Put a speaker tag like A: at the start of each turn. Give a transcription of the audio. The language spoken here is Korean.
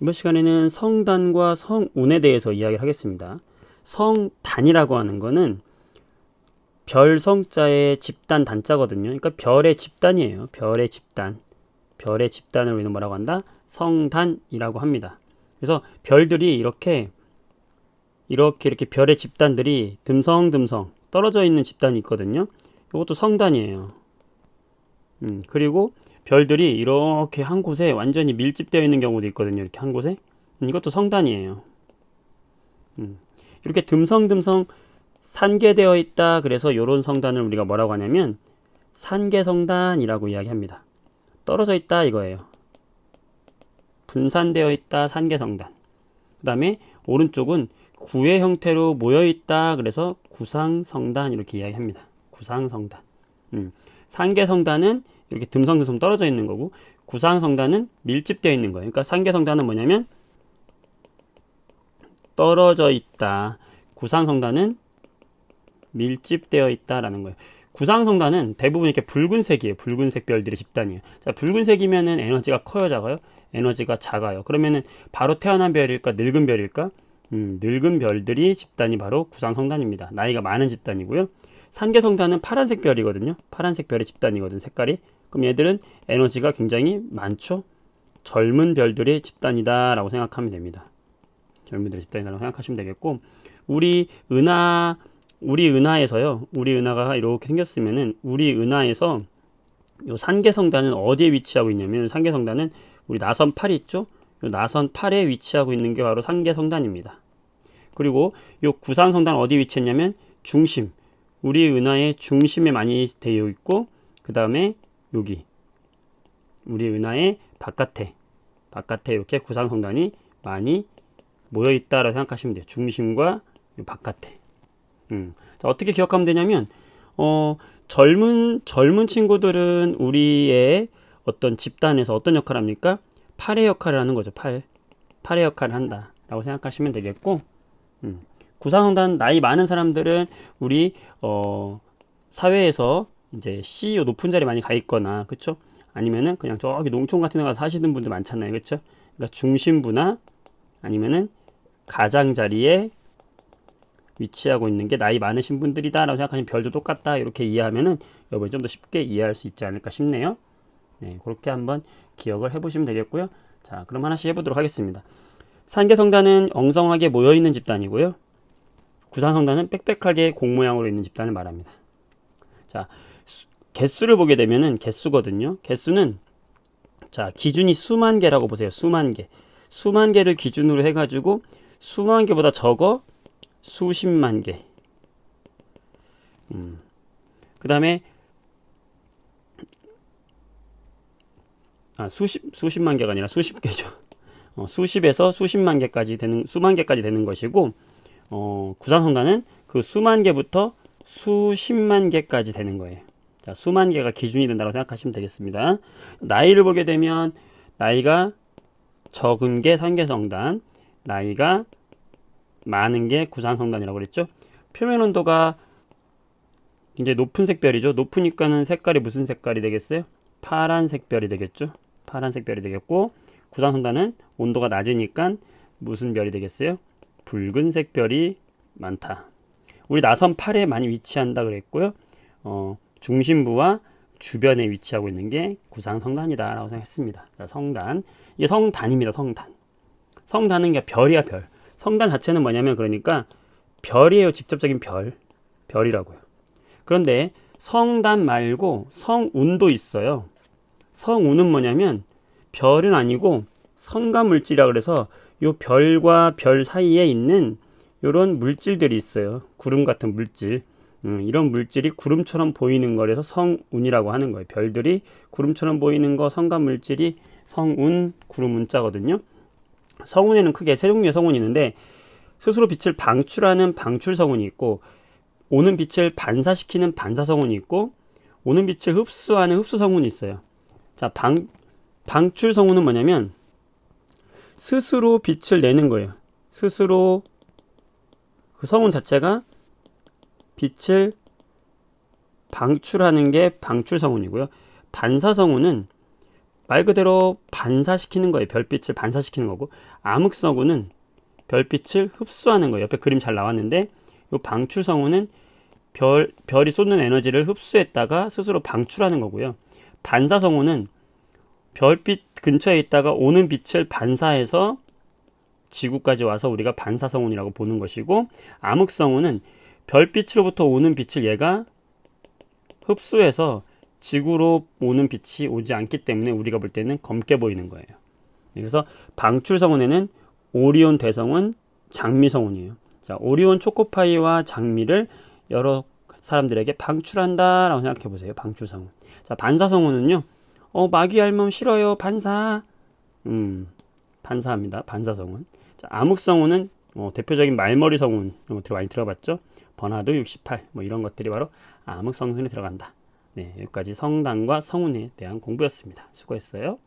A: 이번 시간에는 성단과 성운에 대해서 이야기를 하겠습니다. 성단이라고 하는 거는 별 성자의 집단 단자거든요. 그러니까 별의 집단이에요. 별의 집단. 별의 집단을 우리는 뭐라고 한다? 성단이라고 합니다. 그래서 별들이 이렇게 이렇게 이렇게 별의 집단들이 듬성듬성 떨어져 있는 집단이 있거든요. 이것도 성단이에요. 음, 그리고 별들이 이렇게 한 곳에 완전히 밀집되어 있는 경우도 있거든요. 이렇게 한 곳에. 음, 이것도 성단이에요. 음, 이렇게 듬성듬성 산계되어 있다. 그래서 이런 성단을 우리가 뭐라고 하냐면 산계성단이라고 이야기합니다. 떨어져 있다 이거예요. 분산되어 있다 산계성단. 그 다음에 오른쪽은 구의 형태로 모여 있다. 그래서 구상성단 이렇게 이야기합니다. 구상성단. 음, 산계성단은 이렇게 듬성듬성 떨어져 있는 거고 구상 성단은 밀집되어 있는 거예요. 그러니까 산계성단은 뭐냐면 떨어져 있다. 구상 성단은 밀집되어 있다라는 거예요. 구상 성단은 대부분 이렇게 붉은색이에요. 붉은색 별들의 집단이에요. 자, 붉은색이면은 에너지가 커요, 작아요? 에너지가 작아요. 그러면은 바로 태어난 별일까, 늙은 별일까? 음, 늙은 별들이 집단이 바로 구상 성단입니다. 나이가 많은 집단이고요. 산계 성단은 파란색 별이거든요. 파란색 별의 집단이거든, 색깔이. 그럼 얘들은 에너지가 굉장히 많죠. 젊은 별들의 집단이다라고 생각하면 됩니다. 젊은 별의 집단이라고 생각하시면 되겠고, 우리 은하 우리 은하에서요. 우리 은하가 이렇게 생겼으면은 우리 은하에서 요 산계성단은 어디에 위치하고 있냐면 산계성단은 우리 나선 8이 있죠? 요 나선 8에 위치하고 있는 게 바로 산계성단입니다. 그리고 요 구상성단 어디 위치했냐면 중심. 우리 은하의 중심에 많이 되어 있고 그 다음에 여기 우리 은하의 바깥에 바깥에 이렇게 구상성단이 많이 모여 있다라고 생각하시면 돼요. 중심과 요 바깥에. 음. 자, 어떻게 기억하면 되냐면 어, 젊은 젊은 친구들은 우리의 어떤 집단에서 어떤 역할을 합니까? 팔의 역할을 하는 거죠. 팔. 팔의 역할을 한다라고 생각하시면 되겠고. 음. 구상성단 나이 많은 사람들은 우리 어, 사회에서 이제 CEO 높은 자리 많이 가 있거나 그렇죠? 아니면은 그냥 저기 농촌 같은 데 가서 사시는 분들 많잖아요. 그렇죠? 그러니까 중심부나 아니면은 가장 자리에 위치하고 있는 게 나이 많으신 분들이다라고 생각하시면 별도 똑같다 이렇게 이해하면은 여러분이 좀 더 쉽게 이해할 수 있지 않을까 싶네요. 네, 그렇게 한번 기억을 해보시면 되겠고요. 자, 그럼 하나씩 해보도록 하겠습니다. 산계성단은 엉성하게 모여 있는 집단이고요. 구산성단은 빽빽하게 공 모양으로 있는 집단을 말합니다. 자, 수, 개수를 보게 되면은 개수거든요. 개수는 자 기준이 수만 개라고 보세요. 수만 개. 수만 개를 기준으로 해가지고 수만 개보다 적어 수십만 개. 음. 그 다음에 아, 수십 수십만 개가 아니라 수십 개죠. 어, 수십에서 수십만 개까지 되는 수만 개까지 되는 것이고 어, 구산성단은 그 수만 개부터 수십만 개까지 되는 거예요. 자, 수만 개가 기준이 된다고 생각하시면 되겠습니다. 나이를 보게 되면 나이가 적은 게 산계성단, 나이가 많은 게 구산성단이라고 그랬죠. 표면 온도가 이제 높은 색별이죠. 높으니까는 색깔이 무슨 색깔이 되겠어요? 파란색 별이 되겠죠. 파란색 별이 되겠고 구산성단은 온도가 낮으니까 무슨 별이 되겠어요? 붉은색 별이 많다. 우리 나선 8에 많이 위치한다 그랬고요. 어, 중심부와 주변에 위치하고 있는 게 구상성단이다라고 생각했습니다. 자, 성단. 이게 성단입니다. 성단. 성단은 게 별이야 별. 성단 자체는 뭐냐면 그러니까 별이에요. 직접적인 별. 별이라고요. 그런데 성단 말고 성운도 있어요. 성운은 뭐냐면 별은 아니고 성가 물질이라 그래서 요 별과 별 사이에 있는 요런 물질들이 있어요. 구름 같은 물질. 음, 이런 물질이 구름처럼 보이는 거라서 성운이라고 하는 거예요. 별들이 구름처럼 보이는 거 성간 물질이 성운, 구름 운자거든요. 성운에는 크게 세 종류의 성운이 있는데 스스로 빛을 방출하는 방출 성운이 있고 오는 빛을 반사시키는 반사 성운이 있고 오는 빛을 흡수하는 흡수 성운이 있어요. 자, 방 방출 성운은 뭐냐면 스스로 빛을 내는 거예요. 스스로 그 성운 자체가 빛을 방출하는 게 방출 성운이고요. 반사 성운은 말 그대로 반사시키는 거예요. 별빛을 반사시키는 거고 암흑 성운은 별빛을 흡수하는 거예요. 옆에 그림 잘 나왔는데 이 방출 성운은 별 별이 쏟는 에너지를 흡수했다가 스스로 방출하는 거고요. 반사 성운은 별빛 근처에 있다가 오는 빛을 반사해서 지구까지 와서 우리가 반사성운이라고 보는 것이고 암흑성운은 별빛으로부터 오는 빛을 얘가 흡수해서 지구로 오는 빛이 오지 않기 때문에 우리가 볼 때는 검게 보이는 거예요. 그래서 방출성운에는 오리온 대성운, 장미성운이에요. 자, 오리온 초코파이와 장미를 여러 사람들에게 방출한다라고 생각해 보세요. 방출성운. 자, 반사성운은요. 어, 마귀 닮음 싫어요. 반사. 음, 반사합니다. 반사성운. 자, 암흑성운은 어, 대표적인 말머리 성운 이런 것들 많이 들어봤죠. 버나드 68, 뭐 이런 것들이 바로 암흑성운에 들어간다. 네, 여기까지 성당과 성운에 대한 공부였습니다. 수고했어요.